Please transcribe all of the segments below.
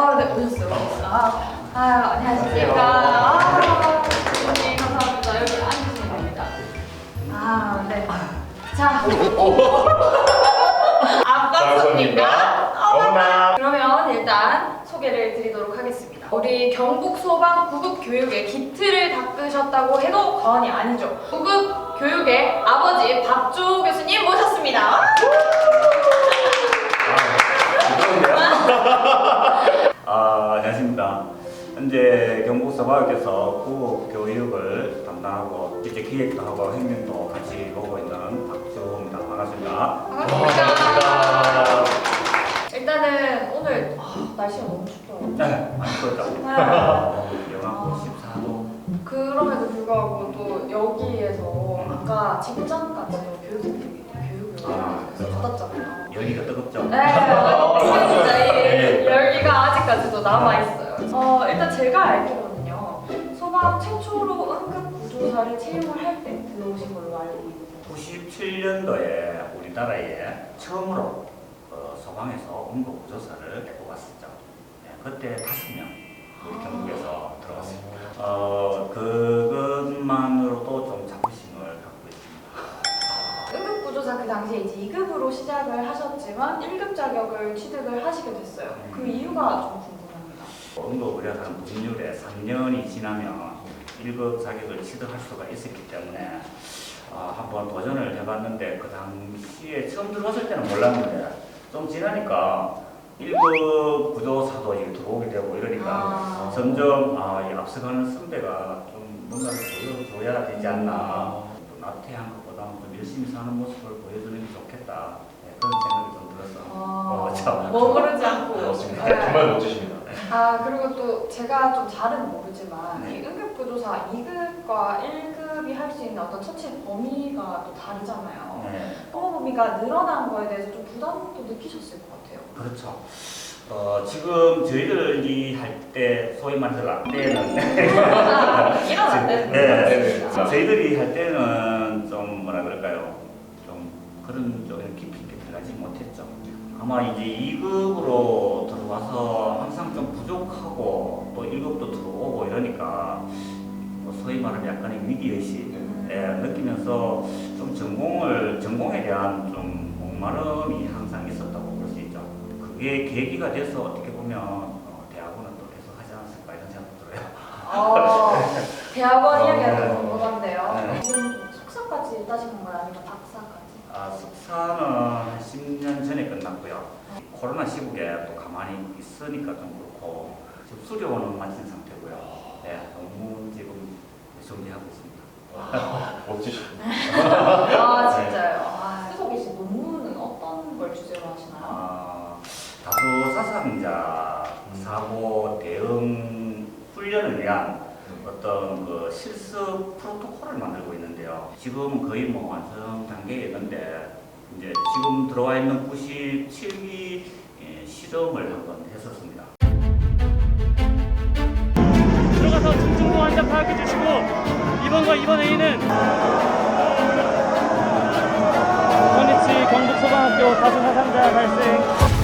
아, 네, 오셨어요. 아, 아 안녕하십니까. 아, 네, 감사합니다. 여기 앉으시면 됩니다. 아, 네. 자, 어머나. 그러면 일단 소개를 드리도록 하겠습니다. 우리 경북 소방 구급 교육의 기틀을 닦으셨다고 해도 과언이 아니죠. 구급 교육의 아버지 박조 교수님 모셨습니다. 아. 현재 경북 서방역에서 구급 교육을 담당하고 이제 기획도 하고 행정도 같이 보고 있는 박주호입니다. 반갑습니다. 반갑습니다. 일단은 오늘 아, 날씨가 너무 춥죠. 네, 많이 컸죠. 네. 영하 94도. 그럼에도 불구하고 또 여기에서 아까 또 교육을 아, 그렇죠. 받았잖아요. 열기가 뜨겁죠. 네, 어, 진짜 이 네. 열기가 아직까지도 남아 있어요. 어, 일단 제가 알기로는요, 소방 최초로 응급 구조사를 채용을 할 때 들어오신 걸로 알고 있는데. 97년도에 우리나라에 처음으로 어, 소방에서 응급 구조사를 뽑았었죠. 네, 그때 다섯 명 우리 경북에서 들어갔습니다. 어, 그것만으로도 좀 자부심을 갖고 있습니다. 응급 구조사 그 당시에 이제 2급으로 시작을 하셨지만 1급 자격을 취득을 하시게 됐어요. 그 이유가 좀 궁금합니다. 응급 의료사는 법률에 3년이 지나면 1급 자격을 취득할 수가 있었기 때문에 어, 한번 도전을 해봤는데 그 당시에 처음 들어왔을 때는 몰랐는데 좀 지나니까 1급 구조사도 이렇게 들어오게 되고 이러니까 아. 점점 아, 이 앞서가는 선배가 좀 뭔가를 보여줘야 되지 않나 또 나태한 것보다는 좀 열심히 사는 모습을 보여주는 게 좋겠다 네, 그런 생각이 좀 들어서 어, 참. 머무르지 않고. 고맙습니다. 네. 정말 멋지십니다. 아 그리고 또 제가 좀 잘은 모르지만 네. 이 응급구조사 2급과 1급이 할 수 있는 어떤 처치 범위가 또 다르잖아요. 네. 허무 범위가 늘어난 거에 대해서 좀 부담도 느끼셨을 것 같아요. 그렇죠. 어, 지금 저희들이 할 때 소위 말해서 라떼는 이런 안 되는 네. 네. 저희들이 할 때는 좀 뭐라 그럴까요? 좀 그런 좀 깊이 있게 들어가지 못했죠. 아마 이제 2급으로 들어 와서 항상 좀 부족하고 또 1급도 들어오고 이러니까 뭐 소위 말하면 약간의 위기의식 예, 느끼면서 좀 전공을 전공에 대한 좀 목마름이 항상 있었다고 볼 수 있죠. 그게 계기가 돼서 어떻게 보면 어, 대학원은 또 계속 하지 않았을까 이런 생각도 들어요. 어, 대학원 어. 이야기가 좀 궁금한데요. 네. 지금 석사까지 따신 건가요? 아니면 박사까지? 아, 석사는 한 10년 전에 끝났고요. 코로나 시국에 또 가만히 있으니까 좀 그렇고 지금 수료는 마친 상태고요. 네, 너무 지금 준비하고 있습니다. 멋지십니다. 아 진짜요? 아, 쓰고 계신 논문은 어떤 걸 주제로 하시나요? 아, 다수 사상자 사고 대응 훈련을 위한 어떤 그 실습 프로토콜을 만들고 있는데요. 지금은 거의 뭐 완성 단계에 있는데 이제 지금 들어와 있는 97기 예, 실험을 한번 했었습니다. 들어가서 중증도 환자 파악해 주시고 이번과 이번 A는 원위치 경북 소방학교 다수 사상자 발생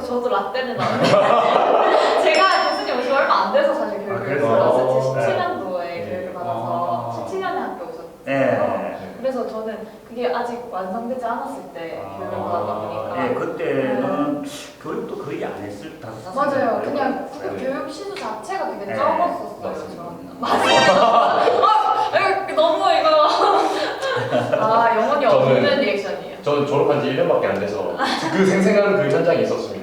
네, 저도 라떼는 안 해요. 제가 교수님 오시 얼마 안 돼서 사실 아, 교육을 그래서? 네. 17년도에 네. 교육을 받아서 아. 17년에 학교 오셨어요. 네. 그래서 저는 그게 아직 완성되지 않았을 때 아. 교육을 받았다 보니까. 네, 그때는 교육도 거의 안 했을 다섯. 맞아요. 그냥 네. 교육 시수 자체가 되게 네. 적었었어요. 저는. 맞아요. 아, 이거 너무 이거. 아, 영혼이 저는- 없는 리액션이에요. 저는 졸업한 지 1년밖에 안 돼서 그 생생한 그 현장에 있었습니다.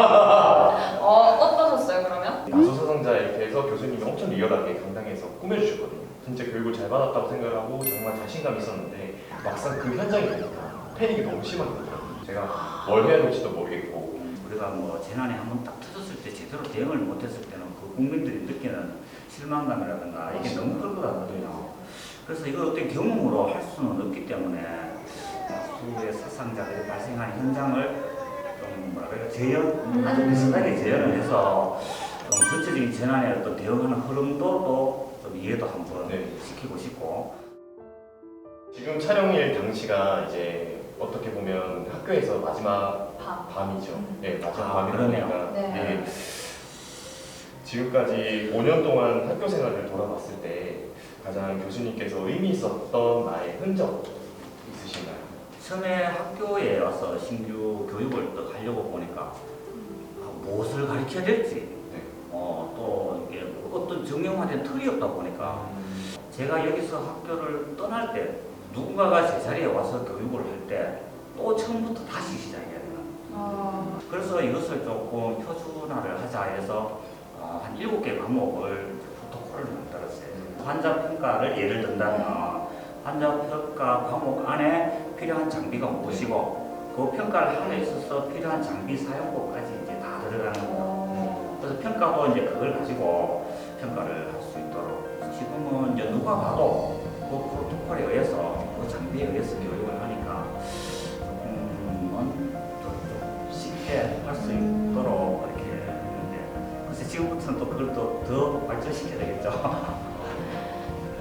어, 어떠셨어요, 그러면? 다수 사상자에 대해서 교수님이 엄청 리얼하게 강당에서 꾸며주셨거든요. 진짜 교육을 잘 받았다고 생각하고 정말 자신감이 있었는데 막상 그 현장에 가니까 패닉이 너무 심하더라고요. 제가 뭘 해야 될지도 모르겠고 우리가 뭐 재난이 한번 딱 터졌을 때 제대로 대응을 못했을 때는 그 국민들이 느끼는 실망감이라든가 이게 너무 클 것 같거든요. 그래서 이걸 어떤 경험으로 할 수는 없기 때문에 수의 사상자들이 발생한 현장을 좀 그래요 재현 아주 비슷하게 재현을 해서 좀 전체적인 재난에 어떤 대응하는 흐름도 또 좀 이해도 한번 네. 시키고 싶고 지금 촬영일 당시가 이제 어떻게 보면 학교에서 마지막 밤. 밤이죠. 네, 마지막 아, 밤이다 그러네요. 보니까 네. 예, 지금까지 5년 동안 학교 생활을 돌아봤을 때 가장 교수님께서 의미 있었던 나의 흔적 있으신가요? 처음에 학교에 와서 신규 교육을 또 하려고 보니까 아, 무엇을 가르쳐야 될지 네. 어, 또 이게 어떤 정형화된 틀이 없다 보니까 제가 여기서 학교를 떠날 때 누군가가 제 자리에 와서 교육을 할 때 또 처음부터 다시 시작해야 되는 어, 그래서 이것을 조금 표준화를 하자 해서 어, 한 일곱 개 과목을 프로토콜을 만들었어요. 환자 평가를 예를 든다면 환자 평가 과목 안에 필요한 장비가 무엇이고 그 평가를 함에 있어서 필요한 장비 사용법까지 이제 다 들어가는 거예요. 어, 그래서 평가도 이제 그걸 가지고 평가를 할 수 있도록 지금은 이제 누가 봐도 그 프로토콜에 의해서 그 장비에 의해서 교육을 하니까 조금은 좀 쉽게 할 수 있도록 이렇게 했는데 글쎄 지금부터는 또 그걸 또 더 발전시켜야 되겠죠.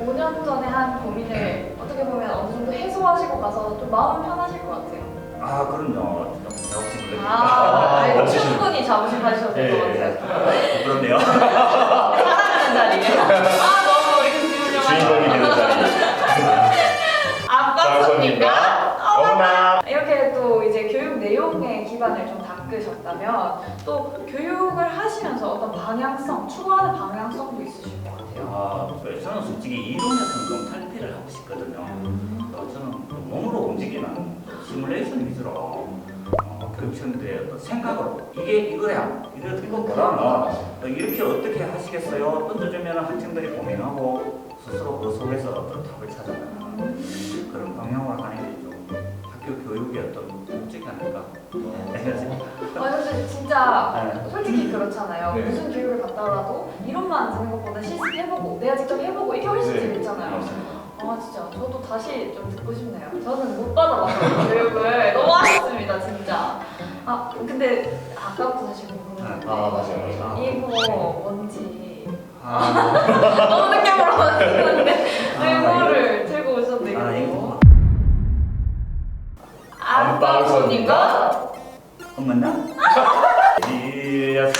5년 전에 한 고민을 어떻게 보면 어느 정도 해소하시고 가서 좀 마음 편하실 것 같아요. 아 그럼요. 좀 자부심 올립니다. 아, 아니, 멋지시네. 충분히 자부심 가지셔도 될 것 예, 예. 같아요. 부끄럽네요. 사랑하는 자리에. 아, 너무 이렇게 주인공이 지우려고 되는 자리. 아빠 손님과 어머나. 이렇게 또 이제 교육 내용에 기반을 좀 닦으셨다면 또 교육을 하시면서 어떤 방향성, 추구하는 방향성도 있으실 것 같아요. 아, 네, 저는 솔직히 이론에서는 좀 탈피를 하고 싶거든요. 어, 저는 좀 몸으로 움직이는 좀 시뮬레이션 위주로 어, 교육청들의 어떤 생각으로 이게 이거야 이거 이거 뭐라면 어, 이렇게 어떻게 하시겠어요? 던져주면 학생들이 고민하고 스스로 그 속에서 어떤 답을 찾아가는 그런 방향으로 가는 게 좀 학교 교육의 어떤 목적이 아닐까 네, 이런 생각. 아, 사실 진짜 네. 솔직히 그렇잖아요. 네. 무슨 교육을 받더라도 이론만 듣는 것보다 실습해보고 내가 직접 해보고 이게 훨씬 네. 재밌잖아요. 아 진짜 저도 다시 좀 듣고 싶네요. 저는 못 받아봐서 교육을 너무 아쉽습니다 진짜. 아 근데 아까부터 사실 궁금했는데 아, 맞아요, 맞아요. 이거 뭔지 아, 너무 늦게 물어봤는데 아, 이거를 손님과 엄마나? 이야